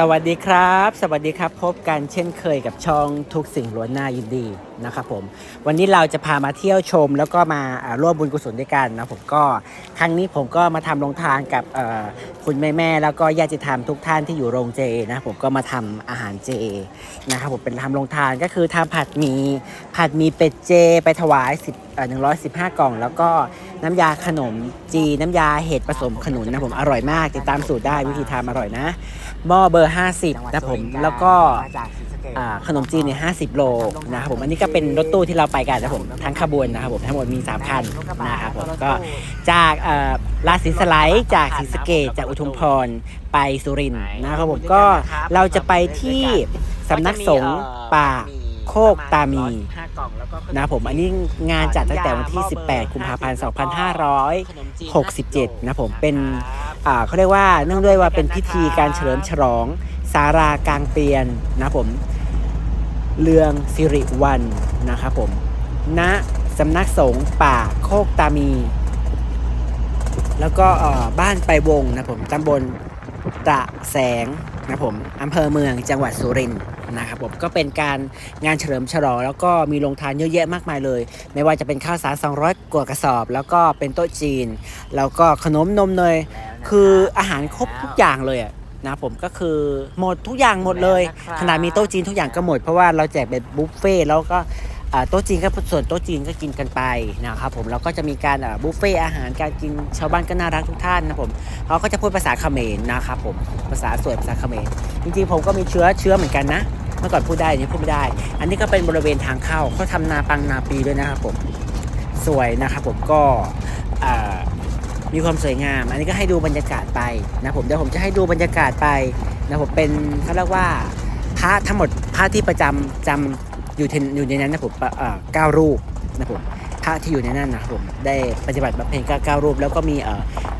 สวัสดีครับ สวัสดีครับ พบกันเช่นเคยกับช่องทุกสิ่งล้วนหน้ายินดีนะครับผม วันนี้เราจะพามาเที่ยวชม แล้วก็มาร่วมบุญกุศลด้วยกันนะผมก็ครั้งนี้ผมก็มาทำโรงทานกับคุณแม่แม่แล้วก็ญาติธรรมทุกท่านที่อยู่โรงเจนะผมก็มาทำอาหารเจนะครับผมเป็นทำโรงทานก็คือทำผัดหมีผัดหมีเป็ดเจ ไปถวาย10เอ่อ115 กล่อง แล้วก็ น้ำยาขนมจีน้ำยาเห็ดผสมขนุนนะผมอร่อยมาก ติดตามสูตรได้วิธีทำอร่อยนะหม้อเบอร์ 50นะผมแล้วก็ขนมจีนเนี่ย50โลนะครับผมอันนี้ก็เป็นรถตู้ที่เราไปกันนะผมทั้งขบวนนะครับผมทั้งหมดมี 3 คันนะครับผมก็จากเอ่อราศีสไลด์จากศรีสะเกดจากอุทุมพรไปสุรินทร์นะครับผมก็เราจะไปที่สำนักสงฆ์ป่าโคกตามี นะครับผมอันนี้งานจัดตั้งแต่วันที่ 18 กุมภาพันธ์ 2567 นะผมเป็นอ่าเขาเรียกว่าเนื่องด้วยว่าเป็นพิธีการเฉลิมฉลองสารากลางเปลียนนะผมเรืองสิริวันนะครับผมณสำนักสงฆ์ป่าโคกตามี แล้วก็เอ่อบ้านไปวงนะผมตำบลตระแสงนะผมอำเภอเมืองจังหวัดสุรินทร์ นะครับผมก็เป็นการงานเฉลิมฉลองแล้วก็มีโรงทานเยอะแยะมากมายเลย ไม่ว่าจะเป็นข้าวสาร 200 กว่ากระสอบ แล้วก็เป็นโต๊ะจีน แล้วก็ขนมนมเนยคืออาหารครบทุกอย่างเลยอะนะผมก็คือหมดทุกอย่างหมดเลยขนาดมีโต๊ะจีนทุกอย่างก็หมดเพราะว่าเราแจกเป็นบุฟเฟ่ต์แล้วก็อ่า โต๊ะจีนก็ส่วนโต๊ะจีนก็กินกันไปนะครับผมแล้วก็จะมีการบุฟเฟ่อาหารการกินชาวบ้านก็น่ารักทุกท่านนะผมเขาก็จะพูดภาษาเขมรนะครับผมภาษาสวยภาษาเขมรจริงๆผมก็มีเชื้อเชื้อเหมือนกันนะเมื่อก่อนพูดได้เดี๋ยวนี้พูดไม่ได้ อันนี้ก็เป็นบริเวณทางเข้าเขาทำนาปังนาปีด้วยนะครับผมสวยนะครับผมก็มีความสวยงาม อันนี้ก็ให้ดูบรรยากาศไปนะผมเดี๋ยวผมจะให้ดูบรรยากาศไปนะผมเป็นเขาเรียกว่าพระทั้งหมดพระที่ประจำจำ อยู่อยู่ในนั้นนะผมเก้ารูปนะผมพระที่อยู่ในนั้นนะครับผมได้ปฏิบัติบำเพ็ญเก้าเก้ารูป แล้วก็มีอ,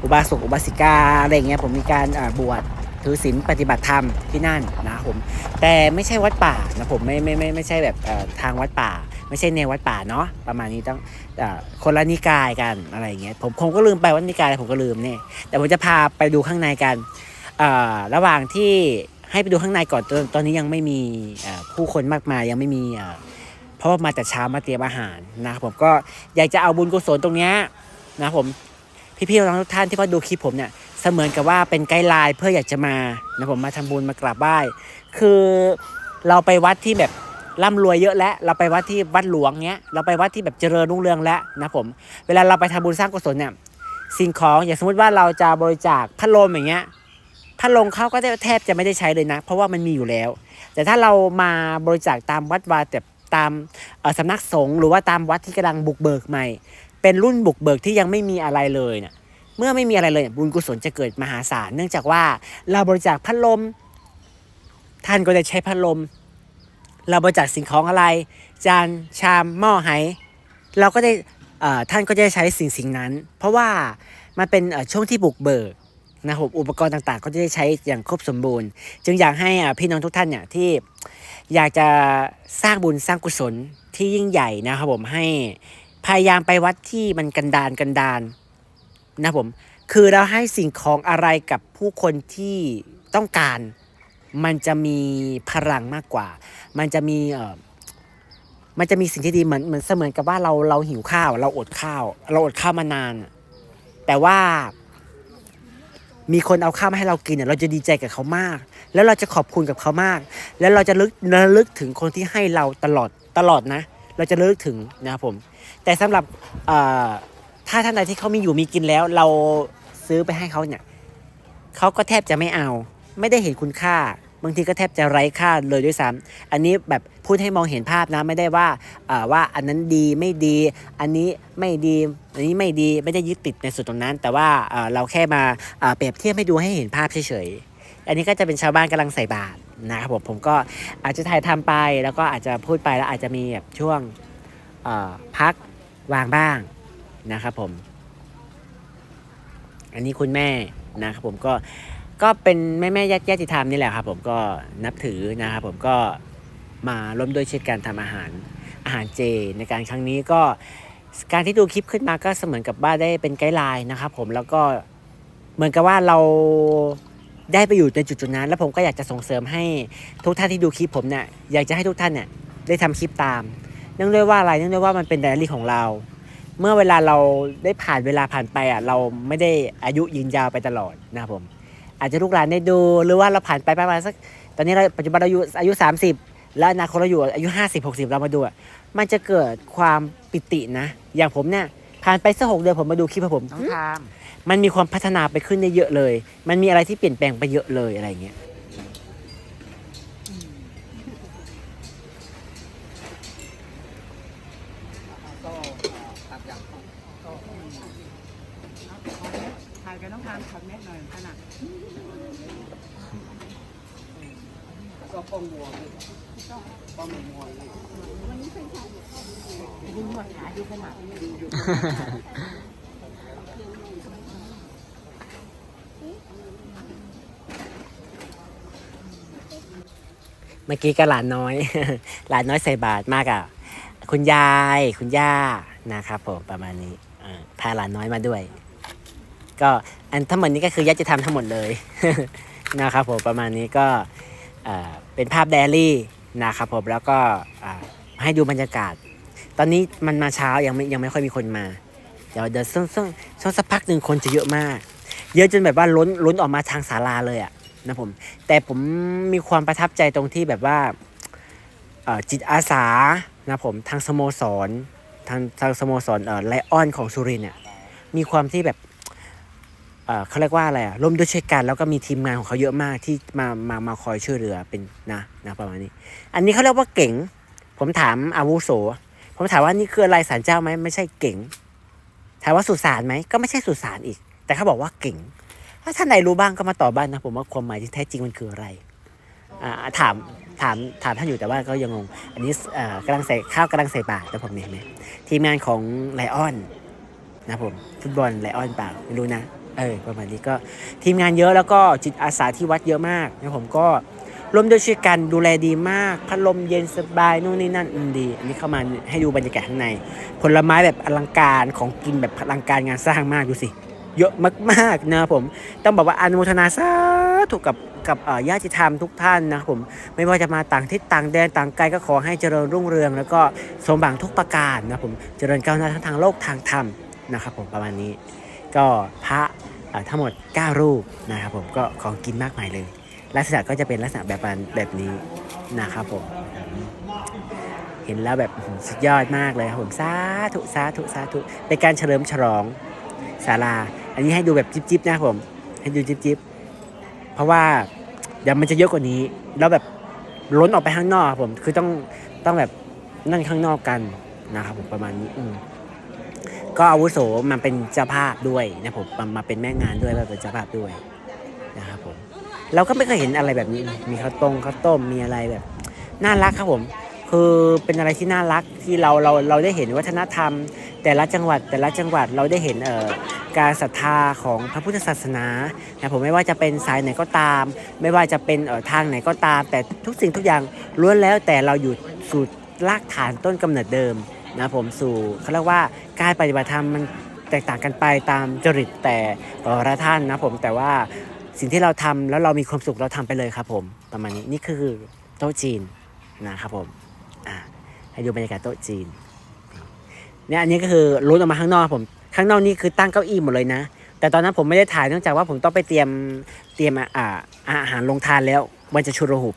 อุบาสกอุบาสิกาอะไรเงี้ยผมมีการบวชถือศีลปฏิบัติธรรมที่นั่นนะครับผมแต่ไม่ใช่วัดป่านะผมไม่ไม่ไม่ไม่ใช่แบบทางวัดป่า ไม่ใช่แนวัดป่าเนาะประมาณนี้ต้องอคนละนิกายกันอะไรเงี้ยผมผมก็ลืมไปวัดนิกายอะไรผมก็ลืมเนี่ยแต่ผมจะพาไปดูข้างในกันระหว่างที่ ให้ไปดูข้างในก่อนตอนตอนนี้ยังไม่มีผู้คนมากมายยังไม่มีเพราะว่ามาแต่เช้ามาเตรียมอาหารนะครับผมก็อยากจะเอาบุญกุศลตรงเนี้ยนะผมพี่ๆน้องทุกท่านที่มาดูคลิปผมเนี่ยเสมือนกับว่าเป็นไกด์ไลน์เพื่ออยากจะมานะผมมาทำบุญมากราบไหว้คือเราไปวัดที่แบบร่ำรวยเยอะแล้วเราไปวัดที่วัดหลวงเนี้ยเราไปวัดที่แบบเจริญรุ่งเรืองแล้วนะผมเวลาเราไปทำบุญสร้างกุศลเนี่ยสิ่งของอย่างสมมติว่าเราจะบริจาคพัดลมอย่างเงี้ย พัดลมเขาก็แทบจะไม่ได้ใช้เลยนะ เพราะว่ามันมีอยู่แล้ว แต่ถ้าเรามาบริจาคตามวัดวาแต่ตามสำนักสงฆ์หรือว่าตามวัดที่กำลังบุกเบิกใหม่ เป็นรุ่นบุกเบิกที่ยังไม่มีอะไรเลยเนี่ยเมื่อไม่มีอะไรเลยบุญกุศลจะเกิดมหาศาลเนื่องจากว่าเราบริจาคพัดลม ท่านก็จะใช้พัดลม เราบริจาคสิ่งของอะไร จานชามหม้อไหเราก็ได้ท่านก็จะใช้สิ่งสิ่งนั้น เพราะว่ามันเป็นช่วงที่บุกเบิก นะครับอุปกรณ์ต่างๆ ก็จะได้ใช้อย่างครบสมบูรณ์ จึงอยากให้อะพี่น้องทุกท่านเนี่ยที่อยากจะสร้างบุญสร้างกุศลที่ยิ่งใหญ่นะครับผมให้พยายามไปวัดที่มันกันดานกันดานนะครับผมคือเราให้สิ่งของอะไรกับผู้คนที่ต้องการ มันจะมีพลังมากกว่า มันจะมีเออมันจะมีสิ่งที่ดีเหมือนเหมือนเสมือนกับว่าเราเราหิวข้าว เราอดข้าว เราอดข้าวมานาน แต่ว่า มีคนเอาข้าวมาให้เรากินเนี่ยเราจะดีใจกับเขามาก แล้วเราจะขอบคุณกับเขามาก แล้วเราจะลึกระลึกถึงคนที่ให้เราตลอดตลอดนะ เราจะลึกถึงนะครับผม แต่สำหรับเอ่อถ้าท่านใดที่เขามีอยู่มีกินแล้ว เราซื้อไปให้เขาเนี่ยเขาก็แทบจะไม่เอา ไม่ได้เห็นคุณค่า บางทีก็แทบจะไร้ค่าเลยด้วยซ้ำอันนี้แบบพูดให้มองเห็นภาพนะไม่ได้ว่าว่าอันนั้นดีไม่ดี อันนี้ไม่ดีอันนี้ไม่ดีไม่ได้ยึดติดในส่วนตรงนั้น แต่ว่าเราแค่มาเปรียบเทียบให้ดูให้เห็นภาพเฉยๆอันนี้ก็จะเป็นชาวบ้านกำลังใส่บาตรนะครับผมผมก็อาจจะถ่ายทำไปแล้วก็อาจจะพูดไปแล้วอาจจะมีแบบช่วงพักวางบ้างนะครับผม อันนี้คุณแม่นะครับผมก็ ก็เป็นแม่แม่ญาติญาติธรรมนี่แหละครับ ผมก็นับถือนะครับผมก็มาร่วมด้วยเช่นการทำอาหารอาหารเจ ในการครั้งนี้ก็การที่ดูคลิปขึ้นมาก็เสมือนกับว่าได้เป็นไกด์ไลน์นะครับผมแล้วก็เหมือนกับว่าเราได้ไปอยู่ในจุดจุดๆนั้น แล้วผมก็อยากจะส่งเสริมให้ทุกท่านที่ดูคลิปผมเนี่ยอยากจะให้ทุกท่านเนี่ยได้ทำคลิปตาม เนื่องด้วยว่าอะไรเนื่องด้วยว่ามันเป็นไดอารี่ของเรา เมื่อเวลาเราได้ผ่านเวลาผ่านไปอะเราไม่ได้อายุยืนยาวไปตลอดนะครับผม อาจจะลูกหลานได้ดู หรือว่าเราผ่านไปประมาณสัก ตอนนี้เราปัจจุบันเราอยู่อายุ 30 แล้วอนาคตเราอยู่อายุ 50 60 เรามาดูอะมันจะเกิดความปิตินะ อย่างผมเนี่ยผ่านไปสักหกเดือนผมมาดูคลิปของผมน้องทามมันมีความพัฒนาไปขึ้นได้เยอะเลย มันมีอะไรที่เปลี่ยนแปลงไปเยอะเลยอะไรอย่างเงี้ยก็ตัดอย่างก็ ถ่ายกับน้องทามขัดแม็กหน่อยขนาดก็ป้องวัวเลยป้องวัวเลยดูหมดขาดูขนาดดูอยู่เมื่อกี้ก็หลานน้อย หลานน้อยใส่บาตรมากอะ คุณยาย คุณย่า นะครับผม ประมาณนี้พาหลานน้อยมาด้วย ก็อันทั้งหมดนี้ก็คือญาติธรรมทั้งหมดเลยนะครับผมประมาณนี้ก็เป็นภาพไดอารี่นะครับผมแล้วก็ให้ดูบรรยากาศ ตอนนี้มันมาเช้ายังไม่ยังไม่ค่อยมีคนมา เดี๋ยวเดี๋ยวช่วงช่วงช่วงสักพักหนึ่งคนจะเยอะมาก เยอะจนแบบว่าล้นล้นออกมาทางศาลาเลยอะนะผมแต่ผมมีความประทับใจตรงที่แบบว่าจิตอาสานะผมทางสโมสรทางทางสโมสรไลออนของสุรินเนี่ยมีความที่แบบ เขาเรียกว่าอะไรอะร่วมด้วยช่วยกัน แล้วก็มีทีมงานของเขาเยอะมากที่มามามาคอยช่วยเหลือเป็นนะนะประมาณนี้ อันนี้เขาเรียกว่าเก๋งผมถามอาวุโส ผมถามว่านี่คืออะไรสารเจ้าไหมไม่ใช่เก๋งถามว่าสุสานไหมก็ไม่ใช่สุสานอีก แต่เขาบอกว่าเก๋งถ้าท่านใดรู้บ้างก็มาตอบบ้านนะ ผมว่าความหมายที่แท้จริงมันคืออะไรอ่าถามถามถามท่านอยู่แต่ว่าก็ยังงง อันนี้เอ่อกำลังใส่ข้าวกำลังใส่บาตรนะผมเนี่ยเห็นไหมทีมงานของไลออนนะผมฟุตบอลไลออนเปล่าไม่รู้นะ เออประมาณนี้ก็ทีมงานเยอะแล้วก็จิตอาสาที่วัดเยอะมากนะผมก็ร่วมด้วยช่วยกันดูแลดีมากพัดลมเย็นสบายนู่นนี่นั่นอืมดี อันนี้เข้ามาให้ดูบรรยากาศข้างใน ผลไม้แบบอลังการของกินแบบอลังการงานสร้างมากดูสิ เยอะมากๆนะผม ต้องบอกว่าอนุโมทนาสาธุกับกับญาติธรรมทุกท่านนะผมไม่ว่าจะมาต่างทิศต่างแดนต่างไกลก็ขอให้เจริญรุ่งเรือง แล้วก็สมบังทุกประการนะผมเจริญก้าวหน้าทั้งทางโลกทางธรรมนะครับผมประมาณนี้ ก็พระ ทั้งหมด 9 รูปนะครับผมก็ของกินมากมายเลย ลักษณะก็จะเป็นลักษณะแบบแบบนี้นะครับผมเห็นแล้วแบบสุดยอดมากเลยครับผมสาธุสาธุสาธุเป็นการเฉลิมฉลองศาลา อันนี้ให้ดูแบบจิ๊บๆนะครับผม ให้ดูจิ๊บๆเพราะว่าเดี๋ยวมันจะเยอะกว่านี้ แล้วแบบล้นออกไปข้างนอกครับผมคือต้องต้องแบบนั่งข้างนอกกันนะครับผมประมาณนี้อื ก็อาวุโสมาเป็นเจ้าภาพด้วยนะผมมาเป็นแม่งานด้วยมาเป็นเจ้าภาพด้วยนะครับผมเราก็ไม่เคยเห็นอะไรแบบนี้ มีข้าวต้มข้าวต้มมีอะไรแบบ น่ารักครับผม คือเป็นอะไรที่น่ารักที่เราเราเราได้เห็นวัฒนธรรม แต่ละจังหวัดแต่ละจังหวัดเราได้เห็นเอ่อการศรัทธาของพระพุทธศาสนานะผมไม่ว่าจะเป็นสายไหนก็ตาม ไม่ว่าจะเป็นเอ่อทางไหนก็ตาม แต่ทุกสิ่งทุกอย่างล้วนแล้วแต่เราอยู่สู่รากฐานต้นกำเนิดเดิม นะผมสู่เขาเรียกว่าการปฏิบัติธรรมมันแตกต่างกันไปตามจริตแต่ละท่านนะผมแต่ว่าสิ่งที่เราทำแล้วเรามีความสุขเราทำไปเลยครับผมประมาณนี้นี่คือโต๊ะจีนนะครับผมอะให้ดูบรรยากาศโต๊ะจีนเนี่ยอันนี้ก็คือลุ้นออกมาข้างนอกผม ข้างนอกนี่คือตั้งเก้าอี้หมดเลยนะ แต่ตอนนั้นผมไม่ได้ถ่ายเนื่องจากว่าผมต้องไปเตรียมเตรียมอาอาหารลงทานแล้วมันจะชุดระหุบ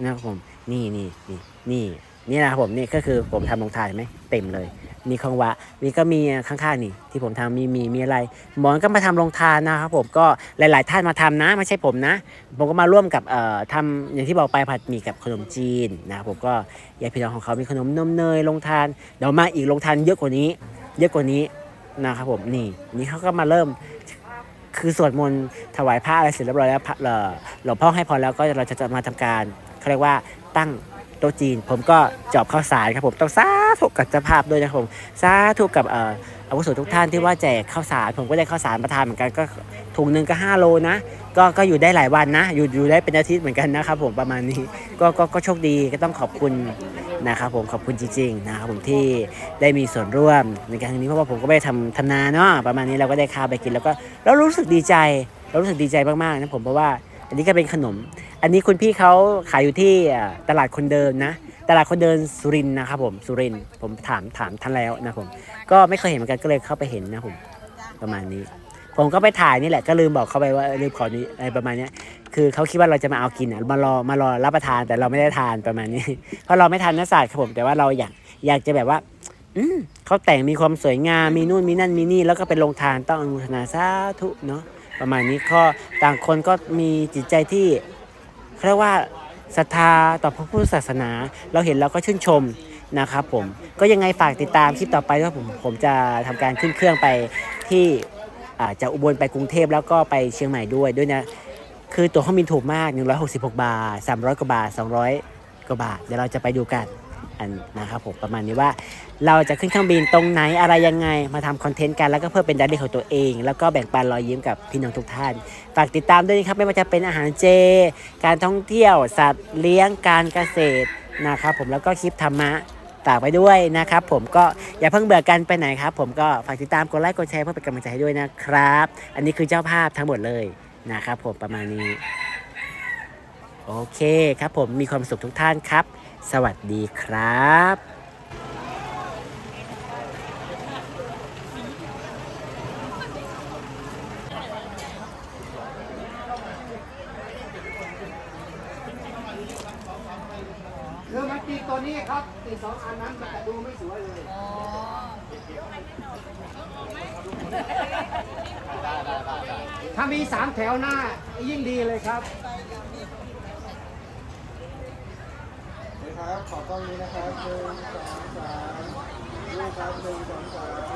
นะครับผม นี่นี่นี่นี่ นี่นะครับผมนี่ก็คือผมทำลงทานไหมเต็มเลย มีของวะมีก็มีข้างๆนี่ ที่ผมทำมีมีมีอะไร หมอนก็มาทำลงทานนะครับผมก็หลาย ๆ ท่านมาทำนะไม่ใช่ผมนะ ผมก็มาร่วมกับเอ่อทำอย่างที่บอกไปผัดหมี่กับขนมจีนนะครับผมก็ญาติพี่น้องของเขามีขนมนมเนยลงทานเดี๋ยวมาอีกลงทานเยอะกว่านี้ เยอะกว่านี้นะครับผมนี่นี่เขาก็มาเริ่มคือสวดมนต์ถวายพระอะไรเสร็จเรียบร้อยแล้วพระเอ่อหลวงพ่อให้พรแล้วก็เราจะมาทำการเขาเรียกว่าตั้ง โต๊ะจีน ผมก็จอบข้าวสารครับผมต้องสาธุกับเจ้าภาพด้วยนะครับผมสาธุกับเอ่ออาวุโสทุกท่านที่ว่าแจกข้าวสารผมก็ได้ข้าวสารประทานเหมือนกันก็ถุงหนึ่งก็ 5 โลนะก็ก็อยู่ได้หลายวันนะ อยู่อยู่ได้เป็นอาทิตย์เหมือนกันนะครับผมประมาณนี้ก็ก็ก็โชคดีก็ต้องขอบคุณนะครับผมขอบคุณจริงๆนะครับผมที่ได้มีส่วนร่วมในการครั้งนี้เพราะว่าผมก็ไม่ได้ทำทำนาเนาะประมาณนี้เราก็ได้ข้าวไปกินแล้วก็เรารู้สึกดีใจ เรารู้สึกดีใจมากๆนะผมเพราะว่าอันนี้ก็เป็นขนม อันนี้คุณพี่เขาขายอยู่ที่ตลาดคนเดินนะ ตลาดคนเดินสุรินนะครับผมสุรินผมถามถามท่านแล้วนะผม ก็ไม่เคยเห็นเหมือนกันก็เลยเข้าไปเห็นนะผมประมาณนี้ ผมก็ไปถ่ายนี่แหละก็ลืมบอกเขาไปว่าลืมขอนี้อะไรประมาณนี้คือเขาคิดว่าเราจะมาเอากินอะมารอมารอรับประทานแต่เราไม่ได้ทานประมาณนี้ เพราะเราไม่ทานเนื้อสัตว์ครับผมแต่ว่าเราอยากอยากจะแบบว่าอืมเขาแต่งมีความสวยงามมีนู่นมีนั่นมีนี่ แล้วก็เป็นโรงทานต้องอนุทนาสาธุเนาะประมาณนี้ก็ต่างคนก็มีจิตใจที่ เขาเรียกว่าศรัทธาต่อพระพุทธศาสนา เราเห็นเราก็ชื่นชมนะครับผมก็ยังไงฝากติดตามคลิปต่อไปว่าผมผมจะทำการขึ้นเครื่องไปที่จากอุบลไปกรุงเทพแล้วก็ไปเชียงใหม่ด้วยด้วยนะคือตัวเครื่องบินถูกมาก 166 บาท 300 กว่าบาท 200 กว่าบาท เดี๋ยวเราจะไปดูกัน อันนะครับผมประมาณนี้ว่าเราจะขึ้นเครื่องบินตรงไหนอะไรยังไงมาทำคอนเทนต์กันแล้วก็เพื่อเป็นดันเดของตัวเอง แล้วก็แบ่งปันรอยยิ้มกับพี่น้องทุกท่าน ฝากติดตามด้วยนะครับไม่ว่าจะเป็นอาหารเจ การท่องเที่ยว สัตว์เลี้ยงการเกษตรนะครับผมแล้วก็คลิปธรรมะฝากไว้ด้วยนะครับผมก็อย่าเพิ่งเบื่อกันไปไหนครับ ผมก็ฝากติดตามกดไลค์กดแชร์เพื่อเป็นกำลังใจให้ด้วยนะครับ อันนี้คือเจ้าภาพทั้งหมดเลยนะครับผมประมาณนี้ โอเคครับผมมีความสุขทุกท่านครับ สวัสดีครับคือมันติดตัวนี้ครับติดสองอันนั้นมันจะดูไม่สวยเลยถ้ามีสามแถวหน้ายิ่งดีเลยครับ นะ ครับ ขอกล้องนี้นะครับหนึ่งสองสามรูปครับหนึ่งสองสาม